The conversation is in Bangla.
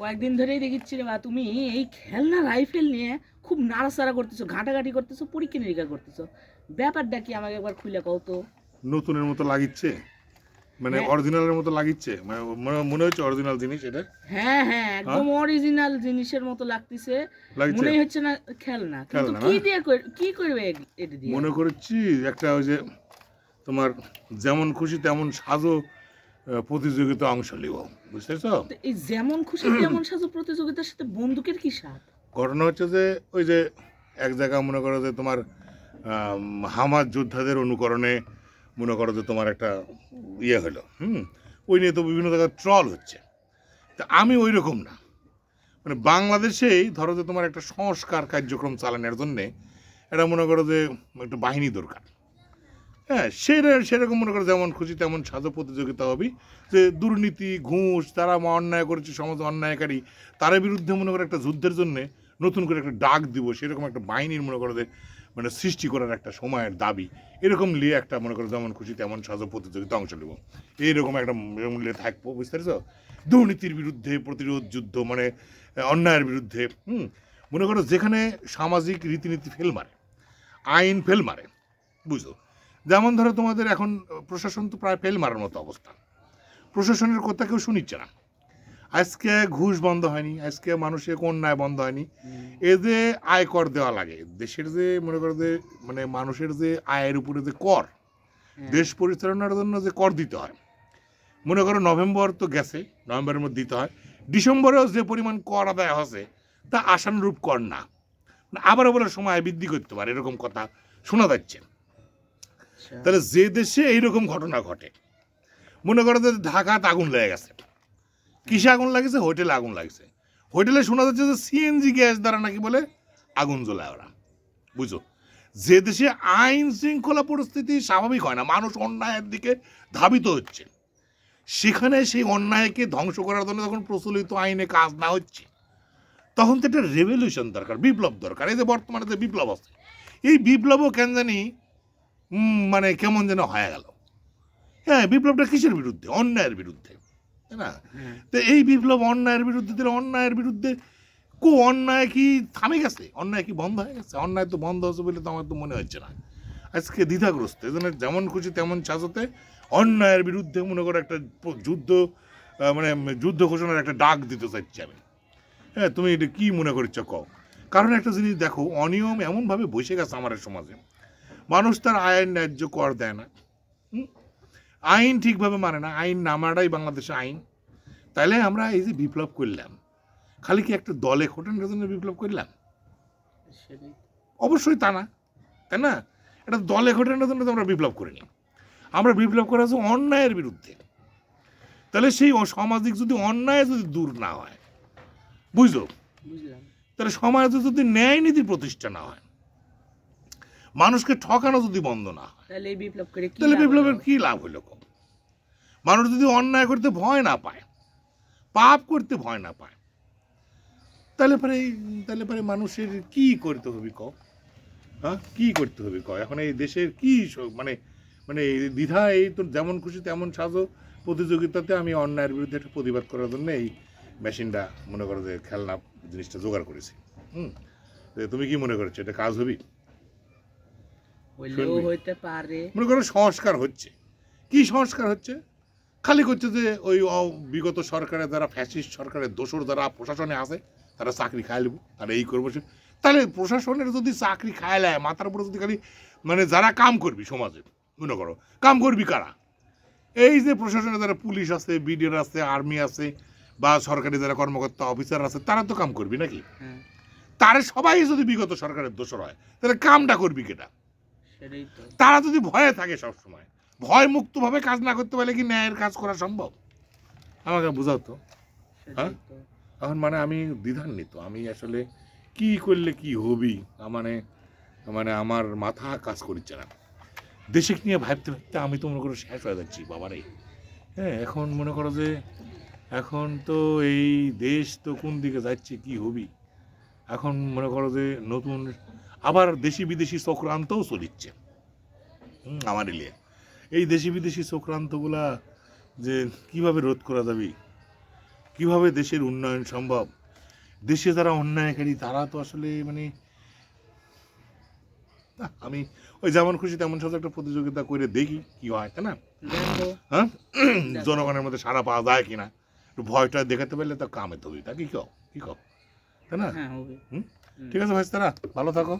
কয়েকদিন ধরেই দেখিচ্ছি রে বা তুমি এই খেলনা রাইফেল নিয়ে খুব নাড়াচাড়া করতেছো ঘাটাঘাটি করতেছো পরীক্ষা নিরীক্ষা করতেছো। ব্যাপারটা কি আমাকে একবার খুলে কও তো। নতুনের মতো লাগিচ্ছে? মানে হ্যাঁ। অরিজিনালের মতো লাগিচ্ছে? মানে মনে- মনে হচ্ছে অরিজিনাল জিনিস এটা। হ্যাঁ হ্যাঁ একদম অরিজিনাল জিনিসের মতো লাগতেছে। মনেই হচ্ছে না খেলনা। কিন্তু কি দিয়ে কি করবে এটা দিয়ে? মনে করছি একটা ওই যে তোমার যেমন খুশি তেমন সাজো প্রতিযোগিতা অংশ নিব বুঝতেছ? এই যেমন খুশি তেমন সাজো প্রতিযোগিতার সাথে বন্দুকের কি সাথ ঘটনা হচ্ছে যে ওই যে এক জায়গায় মনে করো যে তোমার হামার যোদ্ধাদের অনুকরণে মনে করো যে তোমার একটা ইয়ে হলো হুম? ওই নিয়ে তো বিভিন্ন জায়গায় ট্রল হচ্ছে। তা আমি ওই রকম না। মানে বাংলাদেশেই ধরো যে তোমার একটা সংস্কার কার্যক্রম চালানোর জন্যে এটা মনে করো যে একটা বাহিনী দরকার। হ্যাঁ সেটা সেরকম মনে করো যেমন খুশি, তেমন সাজো প্রতিযোগিতা হবে যে দুর্নীতি, ঘুষ, তারা অন্যায় করেছে, সমাজ অন্যায়কারী, তার বিরুদ্ধে মনে করো একটা যুদ্ধের জন্য নতুন করে একটা ডাক দিব, সেরকম একটা বাহিনীর মনে করো মানে সৃষ্টি করার একটা সময়ের দাবি। এরকম নিয়ে একটা মনে করো যেমন খুশি, তেমন সাজো প্রতিযোগিতা অংশ নেব। এইরকম একটা নিয়ে থাকব, বুঝতে দুর্নীতির বিরুদ্ধে প্রতিরোধ যুদ্ধ মানে অন্যায়ের বিরুদ্ধে, হুম, মনে করো যেখানে সামাজিক রীতিনীতি ফেল মারে, আইন ফেল মারে, বুঝলো? যেমন ধরো তোমাদের এখন প্রশাসন তো প্রায় ফেল মারার মতো অবস্থা। প্রশাসনের কথা কেউ শুনিচ্ছে না। আজকে ঘুষ বন্ধ হয়নি আজকে মানুষের অন্যায় বন্ধ হয়নি। এ যে আয় কর দেওয়া লাগে দেশের যে মনে করো যে মানে মানুষের যে আয়ের উপরে যে কর। দেশ পরিচালনার জন্য যে কর দিতে হয় মনে করো নভেম্বর তো গেছে নভেম্বরের মধ্যে দিতে হয়। ডিসেম্বরেও যে পরিমাণ কর আদায় হচ্ছে তা আশানুরূপ কর না। আবার বলে সময় বৃদ্ধি করতে পারে এরকম কথা শোনা যাচ্ছে। তাহলে যে দেশে এইরকম ঘটনা ঘটে, মনে করো যে ঢাকাতে আগুন লেগে গেছে। কিসে আগুন লাগেছে? হোটেলে আগুন লাগছে। হোটেলে শোনা যাচ্ছে যে সিএনজি গ্যাস দ্বারা নাকি বলে আগুন জ্বলায় ওরা। বুঝো যে দেশে আইন শৃঙ্খলা পরিস্থিতি স্বাভাবিক হয় না, মানুষ অন্যায়ের দিকে ধাবিত হচ্ছে। সেখানে সেই অন্যায়কে ধ্বংস করার জন্য যখন প্রচলিত আইনে কাজ না হচ্ছে, তখন তো একটা রেভলিউশন দরকার, বিপ্লব দরকার। এই যে বর্তমানে যে বিপ্লব আছে, এই বিপ্লবও কেন জানি মানে কেমন যেন হয়ে গেল। হ্যাঁ বিপ্লবটা কিসের বিরুদ্ধে? অন্যায়ের বিরুদ্ধে তাই না? হ্যাঁ। তো এই বিপ্লব অন্যায়ের বিরুদ্ধে দিলে অন্যায়ের বিরুদ্ধে কো অন্যায় কি থামে গেছে? অন্যায় কি বন্ধ হয়ে গেছে? অন্যায় তো বন্ধ হচ্ছে বলে তো আমার তো মনে হচ্ছে না। আজকে দ্বিধাগ্রস্ত এই জন্য যেমন খুশি তেমন সাজতে অন্যায়ের বিরুদ্ধে মনে করো একটা যুদ্ধ মানে যুদ্ধ ঘোষণার একটা ডাক দিতে চাইছি আমি। হ্যাঁ তুমি এটা কী মনে করছ কও? কারণ একটা জিনিস দেখো অনিয়ম এমনভাবে বসে গেছে আমার সমাজে। মানুষ তার আয়ের ন্যায্য কর দেয় না? আইন ঠিকভাবে মানে না। আইন না মানাটাই বাংলাদেশে আইন। তাইলে আমরা এই যে বিপ্লব করলাম খালি কি একটা দলে খোটানোর জন্য বিপ্লব করলাম? অবশ্যই তা না। তাই না? এটা দলে ঘটানোর জন্য তো আমরা বিপ্লব করিনি আমরা বিপ্লব করা হচ্ছে অন্যায়ের বিরুদ্ধে। তাহলে সেই সামাজিক যদি অন্যায় যদি দূর না হয় বুঝলো? তাহলে সমাজে যদি ন্যায় নীতি প্রতিষ্ঠা না হয় মানুষকে ঠকানো যদি বন্ধ না হয় তাহলে বিপ্লব করে তাহলে বিপ্লবের হলো? কি লাভ হইল কম মানুষ যদি অন্যায় করতে ভয় না পায় পাপ করতে ভয় না পায় তাহলে পরে তাহলে পরে মানুষের কি করতে হবে ক? হ্যাঁ কি করতে হবে ক? এখন এই দেশের কি মানে মানে দ্বিধা এই তো যেমন খুশি তেমন সাজো। প্রতিযোগিতাতে আমি অন্যায়ের বিরুদ্ধে একটা প্রতিবাদ করার জন্য এই মেশিনটা মনে করো যে খেলনা জিনিসটা জোগাড় করেছি। হুম? তুমি কি মনে করছ এটা কাজ হবি? হইলেও হইতে পারে। মনে করো সংস্কার হচ্ছে। কি সংস্কার হচ্ছে? খালি করছে যে ওই বিগত সরকারের দ্বারা ফ্যাসিস্ট সরকারের দোসর দ্বারা প্রশাসনে আছে তারা চাকরি নেব তারা এই করব সে- তাহলে প্রশাসনের যদি চাকরি খায় নেয় মাথার উপরে যদি খালি মানে যারা কাম করবি সমাজে মনে করো কাম করবি কারা? এই যে প্রশাসনে যারা পুলিশ আছে বিডিআর আছে আর্মি আছে বা সরকারি যারা কর্মকর্তা অফিসার আছে তারা তো কাম করবি নাকি? হ্যাঁ। তারা সবাই যদি বিগত সরকারের দোষর হয় তাহলে কামটা করবি কেটা? তারা যদি ভয়ে থাকে সব সময় ভয় মুক্তভাবে কাজ না করতে পারলে কি ন্যায়ের কাজ করা সম্ভব? আমাকে বোঝাও তো। তো। এখন মানে আমি দ্বিধান্বিত আমি আসলে কি করলে কি হবি? মানে মানে আমার মাথা কাজ করছে না। দেশে নিয়ে ভাবতে ভাবতে আমি তো মনে করো শেষ হয়ে যাচ্ছি বাবারে। হ্যাঁ এখন মনে করো যে এখন তো এই দেশ তো কোন দিকে যাচ্ছে কি হবি? এখন মনে করো যে নতুন আবার দেশি বিদেশি চক্রান্তও চলিচ্ছে। হুম, আমার এলিয়ে এই দেশি বিদেশি চক্রান্তগুলা যে কীভাবে রোধ করা যাবে? কীভাবে দেশের উন্নয়ন সম্ভব? দেশে যারা অন্যায়কারী তারা তো আসলে মানে আমি ওই যেমন খুশি তেমন সাথে একটা প্রতিযোগিতা করে দেখি কি হয় তাই না? হ্যাঁ? জনগণের মধ্যে সারা পাওয়া যায় কিনা? একটু ভয়টা দেখাতে পারলে তো কামে তো তা কি কি কও? তাই না? হ্যাঁ হবে। ঠিক আছে ভাইস্তারা তারা ভালো থাকো।